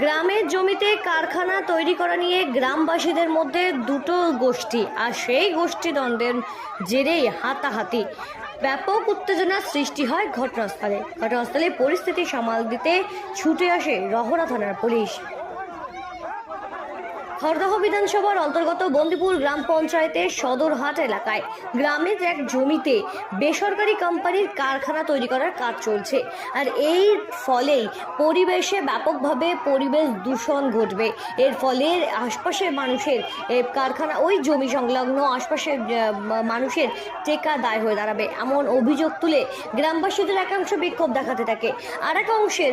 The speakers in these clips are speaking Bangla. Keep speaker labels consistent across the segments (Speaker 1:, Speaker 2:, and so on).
Speaker 1: গ্রামের জমিতে কারখানা তৈরি করা নিয়ে গ্রামবাসীদের মধ্যে দুটো গোষ্ঠী, আর সেই গোষ্ঠী দ্বন্দ্বের জেরেই হাতাহাতি। ব্যাপক উত্তেজনার সৃষ্টি হয় ঘটনাস্থলে। ঘটনাস্থলে পরিস্থিতি সামাল দিতে ছুটে আসে রহরা থানার পুলিশ। খড়দহ বিধানসভার অন্তর্গত বন্দিপুর গ্রাম পঞ্চায়েতের সদরহাট এলাকায়। গ্রামের এক জমিতে বেসরকারি কোম্পানির কারখানা তৈরি করার কাজ চলছে। আর এই ফলেই পরিবেশে ব্যাপকভাবে পরিবেশ দূষণ ঘটবে। এর ফলে আশপাশের মানুষের কারখানা, ওই জমি সংলগ্ন আশপাশের মানুষের টেকা দায় হয়ে দাঁড়াবে। এমন অভিযোগ তুলে গ্রামবাসীদের একাংশ বিক্ষোভ দেখাতে থাকে। আর এক অংশের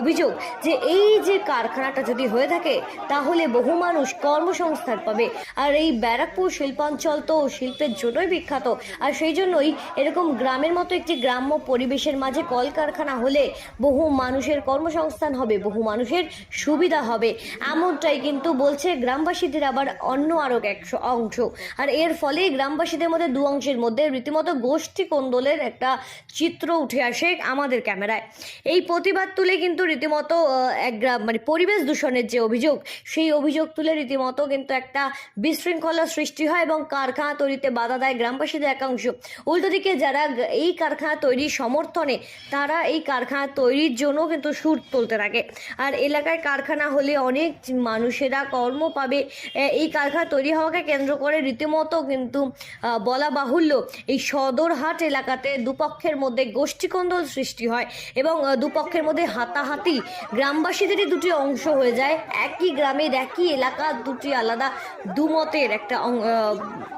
Speaker 1: অভিযোগ যে এই যে কারখানাটা যদি হয়ে থাকে, তাহলে বহু মানুষ কর্মসংস্থান পাবে। আর এই ব্যারাকপুর শিল্পাঞ্চল তো শিল্পের জন্যই বিখ্যাত। আর সেই জন্যই এরকম গ্রামের মতো একটি গ্রাম্য পরিবেশের মাঝে কলকারখানা হলে বহু মানুষের কর্মসংস্থান হবে, বহু মানুষের সুবিধা হবে। এমনটাই কিন্তু বলছে গ্রামবাসীদের আবার অন্য আরও এক অংশ। আর এর ফলে গ্রামবাসীদের মধ্যে দু অংশের মধ্যে রীতিমতো গোষ্ঠী কোন্দলের একটা চিত্র উঠে আসে আমাদের ক্যামেরায়। এই প্রতিবাদ তুলে কিন্তু রীতিমতো এক গ্রাম মানে পরিবেশ দূষণের যে অভিযোগ, সেই অভিযোগ তুলে রীতিমতো কিন্তু একটা বিশৃঙ্খলা সৃষ্টি হয় এবং কারখানা তৈরিতে বাধা দেয় গ্রামবাসীদের একাংশ। উল্টো দিকে যারা এই কারখানা তৈরির সমর্থনে, তারা এই কারখানা তৈরির জন্য কিন্তু সুর তুলতে থাকে। আর এলাকায় কারখানা হলে অনেক মানুষেরা কর্ম পাবে। এই কারখানা তৈরি হওয়াকে কেন্দ্র করে রীতিমতো কিন্তু বলা বাহুল্য, এই সদরহাট এলাকাতে দুপক্ষের মধ্যে গোষ্ঠীকন্দল সৃষ্টি হয় এবং দুপক্ষের মধ্যে হাতাহাতি গ্রামবাসীদেরই দুটি অংশ হয়ে যায়। একই গ্রামের একই এলাকা দুটি আলাদা দুমতের একটা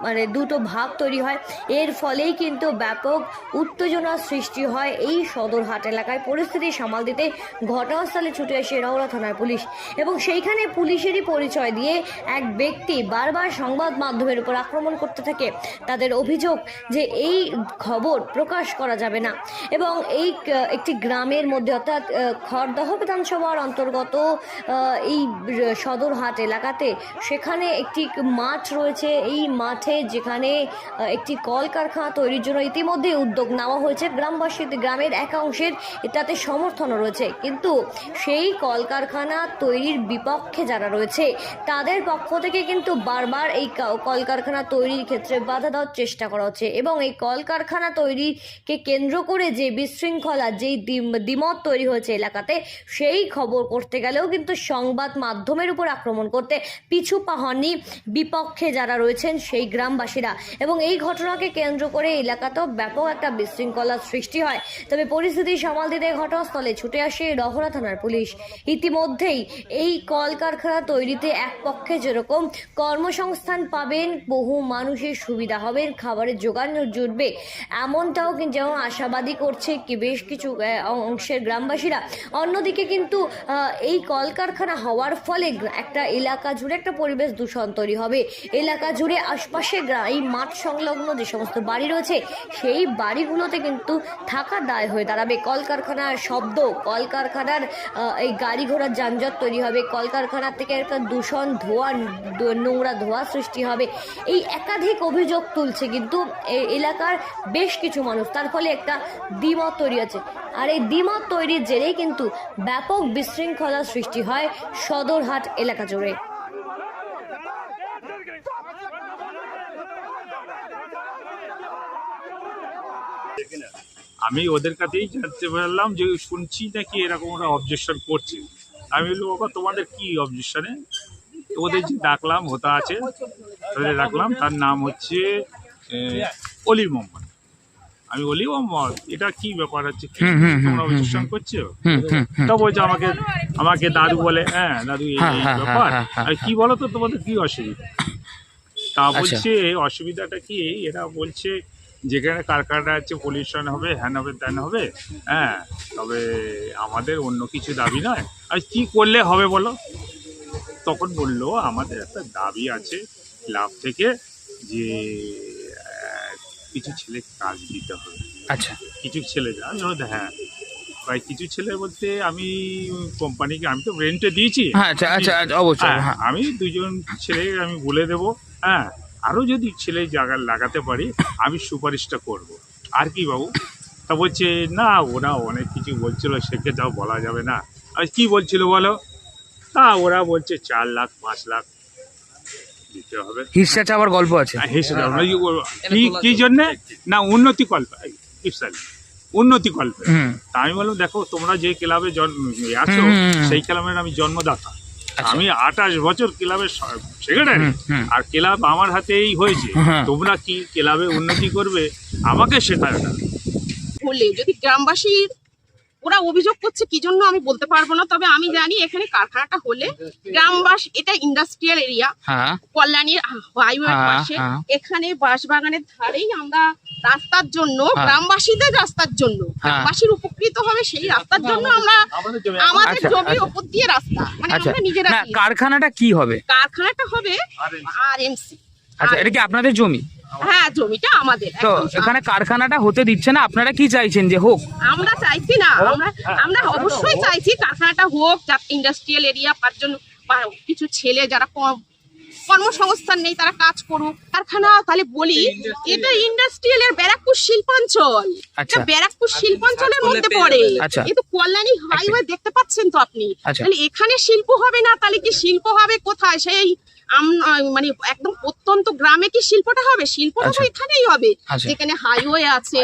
Speaker 1: মানে দুটো ভাগ তৈরি হয়। এর ফলেই কিন্তু ব্যাপক উত্তেজনার সৃষ্টি হয় এই সদরহাট এলাকায়। পরিস্থিতি সামাল দিতে ঘটনাস্থলে ছুটে আসে রওনা থানার পুলিশ এবং সেইখানে পুলিশেরই পরিচয় দিয়ে এক ব্যক্তি বারবার সংবাদ মাধ্যমের উপর আক্রমণ করতে থাকে। তাদের অভিযোগ যে এই খবর প্রকাশ করা যাবে না এবং এই একটি গ্রামের মধ্যে অর্থাৎ খড়দহ বিধানসভার অন্তর্গত এই সদরহাট সদরহাট এলাকাতে সেখানে একটি মাঠ রয়েছে। এই মাঠে যেখানে একটি কলকারখানা তৈরির জন্য ইতিমধ্যে উদ্যোগ নেওয়া হয়েছে। গ্রামবাসী গ্রামের এক অংশের এটাতে সমর্থনও রয়েছে। কিন্তু সেই কলকারখানা তৈরির বিপক্ষে যারা রয়েছে, তাদের পক্ষ থেকে কিন্তু বারবার এই কলকারখানা তৈরির ক্ষেত্রে বাধা দেওয়ার চেষ্টা করা হচ্ছে। এবং এই কলকারখানা তৈরিকে কেন্দ্র করে যে বিশৃঙ্খলা, যেই দ্বি- দ্বিমত তৈরি হয়েছে এলাকাতে, সেই খবর করতে গেলেও কিন্তু সংবাদ মাধ্যমের উপর আক্রমণ করতে পিছু পা হননি বিপক্ষে যারা রয়েছেন সেই গ্রামবাসীরা। এবং এই ঘটনাকে কেন্দ্র করে এলাকাতেও ব্যাপক একটা বিশৃঙ্খলার সৃষ্টি হয়। তবে পরিস্থিতি সামাল দিতে ঘটনাস্থলে ছুটে আসে রহরা থানার পুলিশ। ইতিমধ্যেই এই কলকারখানা তৈরিতে এক পক্ষে যেরকম কর্মসংস্থান পাবেন, বহু মানুষের সুবিধা হবে, খাবারের যোগান জুটবে, এমনটাও কিন্তু যেমন আশাবাদী করছে কি বেশ কিছু অংশের গ্রামবাসীরা। অন্যদিকে কিন্তু এই কলকারখানা হওয়ার ফলে একটা এলাকা জুড়ে একটা পরিবেশ দূষণ তৈরি হবে। এলাকা জুড়ে আশপাশে এই মাঠ সংলগ্ন যে সমস্ত বাড়ি রয়েছে, সেই বাড়িগুলোতে কিন্তু থাকা দায় হয়ে দাঁড়াবে। কলকারখানার শব্দ, কলকারখানার এই গাড়ি ঘোড়ার যানজট তৈরি হবে। কলকারখানার থেকে একটা দূষণ ধোয়া, নোংরা ধোয়া সৃষ্টি হবে। এই একাধিক অভিযোগ তুলছে কিন্তু এলাকার বেশ কিছু মানুষ, তার ফলে একটা দ্বিমত তৈরি আছে আর এই দ্বিমত তৈরির জেরেই কিন্তু ব্যাপক বিশৃঙ্খলা সৃষ্টি হয় সদরহাট এলাকা জুড়ে।
Speaker 2: আমি ওদের কাছেই জানতে পারলাম যে শুনছি নাকি এরকম ওরা অবজেকশন করছে। আমি বললাম বাবা তোমাদের কি অবজেকশনে ওদের যে ডাকলাম হতা আছে ওদের ডাকলাম তার নাম হচ্ছে অলি মোহাম্মদ। আমি বলি মোহাম্মদ এটা কি ব্যাপার হচ্ছে? তোমরা অবজেকশন করছ? তা বলছে আমাকে আমাকে দাদু বলে হ্যাঁ দাদু এই এই ব্যাপার। আর কি বলো তো তোমাদের কি অসুবিধা? তা বলছে অসুবিধাটা কি? এরা বলছে যেখানে কারখানা আছে পলিউশন হবে হ্যান হবে ত্যান হবে হ্যাঁ তবে আমাদের অন্য কিছু দাবি নয়। আর কি করলে হবে বলো? তখন বলল আমাদের একটা দাবি আছে ক্লাব থেকে যে কিছু ছেলে কাজ দিতে হবে।
Speaker 3: আচ্ছা।
Speaker 2: কিছু ছেলে আমি হ্যাঁ। প্রায় কিছু ছেলে বলতে আমি কোম্পানিকে আমি তো রেন্টে দিয়েছি।
Speaker 3: হ্যাঁ আচ্ছা আচ্ছা আচ্ছা, অবশ্যই
Speaker 2: হ্যাঁ,
Speaker 3: হ্যাঁ।
Speaker 2: আমি দুজন ছেলে আমি বলে দেবো হ্যাঁ। আরও যদি ছেলে জায়গা লাগাতে পারি আমি সুপারিশটা করব। আর কি বাবু? তা বলছে না ওরা অনেক কিছু বলছিল সেকে তাও বলা যাবে না। আর কি বলছিল বলো? তা ওরা বলছে চার লাখ পাঁচ লাখ দিতে হবে।
Speaker 3: হিসা চাওয়ার গল্প আছে।
Speaker 2: দাও না, কি কি জন্যে? না উন্নতি কল্পে ইফসাল উন্নতি কল্পে। তা আমি বললাম দেখো তোমরা যে ক্লাবে জন্ম আছো। সেই ক্লাবের আমি জন্মদাতা। আমি আঠাশ বছর ক্লাবের সেক্রেটারি। আর ক্লাব আমার হাতেই হয়েছে
Speaker 3: হ্যাঁ।
Speaker 2: তোমরা কি ক্লাবে উন্নতি করবে আমাকে শেখায় না
Speaker 4: হলে যদি গ্রামবাসীর ওরা অভিযোগ করছে কি জন্য আমি বলতে পারব না তবে আমি জানি এখানে কারখানাটা হলে গ্রামবাসী এটা ইন্ডাস্ট্রিয়াল এরিয়া
Speaker 3: হ্যাঁ।
Speaker 4: কল্যাণীর হাইওয়ে
Speaker 3: হ্যাঁ,
Speaker 4: পাশে।
Speaker 3: হ্যাঁ।
Speaker 4: এখানে বাঁশবাগানের ধারেই আমরা রাস্তার জন্য। গ্রামবাসীদের রাস্তার জন্য গ্রামবাসীর উপকৃত হবে সেই রাস্তার জন্য আমরা আমাদের
Speaker 3: আচ্ছা,
Speaker 4: জমির
Speaker 3: আচ্ছা।
Speaker 4: ওপর দিয়ে রাস্তা মানে
Speaker 3: আচ্ছা।
Speaker 4: আমরা নিজেরা
Speaker 3: কারখানাটা কি হবে?
Speaker 4: কারখানাটা হবে আর এমসি
Speaker 3: আচ্ছা এটা কি আপনাদের জমি?
Speaker 4: হ্যাঁ জমিটা আমাদের
Speaker 3: তো এখানে কারখানাটা হতে দিচ্ছে না আপনারা কি চাইছেন যে হোক?
Speaker 4: আমরা চাইছি না আমরা আমরা অবশ্যই চাইছি কারখানাটা হোক যাতে ইন্ডাস্ট্রিয়াল এরিয়া জন্য কিছু ছেলে যারা কম- কর্মসংস্থান নেই তারা কাজ করুক। কারখানা তাহলে বলি এটা ইন্ডাস্ট্রিয়াল এর ব্যারাকপুর শিল্পাঞ্চল।
Speaker 3: আচ্ছা।
Speaker 4: এটা ব্যারাকপুর শিল্পাঞ্চলের মধ্যে পড়ে।
Speaker 3: আচ্ছা।
Speaker 4: কিন্তু কল্যাণী হাইওয়ে দেখতে পাচ্ছেন তো আপনি।
Speaker 3: আচ্ছা।
Speaker 4: তাহলে এখানে শিল্প হবে না তাহলে কি শিল্প হবে কোথায়? সেই মানে একদম প্রত্যন্ত গ্রামে কি শিল্পটা হবে? শিল্প হবে
Speaker 3: আচ্ছা।
Speaker 4: এখানেই হবে।
Speaker 3: আচ্ছা।
Speaker 4: যেখানে হাইওয়ে আছে।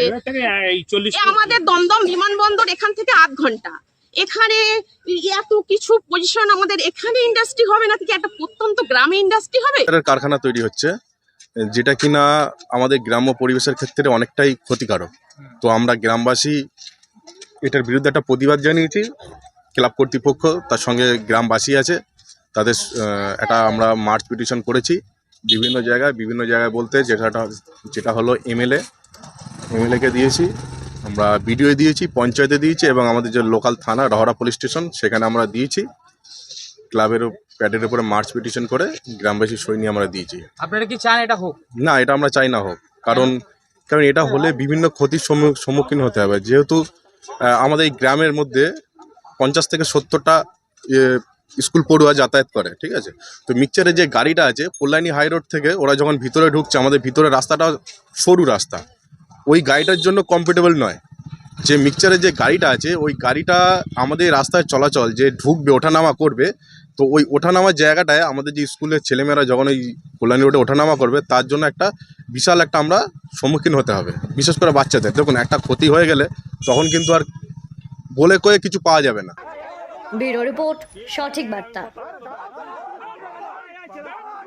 Speaker 2: এই চল্লিশ
Speaker 4: আমাদের দমদম বিমানবন্দর এখান থেকে আধ ঘণ্টা। এখানে এত কিছু পজিশন আমাদের এখানে ইন্ডাস্ট্রি হবে না কি একটা প্রত্যন্ত গ্রামে ইন্ডাস্ট্রি হবে?
Speaker 5: কারখানা তৈরি হচ্ছে যেটা কিনা আমাদের গ্রাম্য পরিবেশের ক্ষেত্রে অনেকটাই ক্ষতিকারক। তো আমরা গ্রামবাসী এটার বিরুদ্ধে একটা প্রতিবাদ জানিয়েছি ক্লাব কর্তৃপক্ষ তার সঙ্গে গ্রামবাসী আছে। তাদের এটা আমরা মার্চ পিটিশন করেছি। বিভিন্ন জায়গায় বিভিন্ন জায়গায় বলতে যেটা যেটা হলো এমএলএ এমএলএকে দিয়েছি। আমরা বিডিও দিয়েছি পঞ্চায়েতে দিয়েছি এবং আমাদের যে লোকাল থানা রহরা পুলিশ স্টেশন সেখানে আমরা দিয়েছি। ক্লাবের প্যাডের উপরে মার্চ পিটিশন করে গ্রামবাসী সই নিয়ে আমরা দিয়েছি।
Speaker 3: আপনারা কি চান এটা হোক?
Speaker 5: না এটা আমরা চাই না হোক। কারণ কারণ এটা হলে বিভিন্ন ক্ষতির সম্মু- সম্মুখীন হতে হবে। যেহেতু আমাদের এই গ্রামের মধ্যে পঞ্চাশ থেকে সত্তরটা স্কুল পড়ুয়া যাতায়াত করে, ঠিক আছে? তো মিক্সচারের যে গাড়িটা আছে কল্যাণী হাই রোড থেকে ওরা যখন ভিতরে ঢুকছে, আমাদের ভিতরে রাস্তাটা সরু রাস্তা। ওই গাড়িটার জন্য কমফোর্টেবল নয়। যে মিক্সচারের যে গাড়িটা আছে, ওই গাড়িটা আমাদের রাস্তায় চলাচল, যে ঢুকবে, ওঠানামা করবে, তো ওই ওঠানামার জায়গাটায় আমাদের যে স্কুলের ছেলেমেয়েরা যখন ওই কল্যাণী রোডে ওঠানামা করবে, তার জন্য একটা বিশাল একটা আমরা সম্মুখীন হতে হবে, বিশেষ করে বাচ্চাদের। দেখুন, একটা ক্ষতি হয়ে গেলে তখন কিন্তু আর বলে কয়ে কিছু পাওয়া যাবে না।
Speaker 1: ব্যুরো রিপোর্ট সঠিক বার্তা।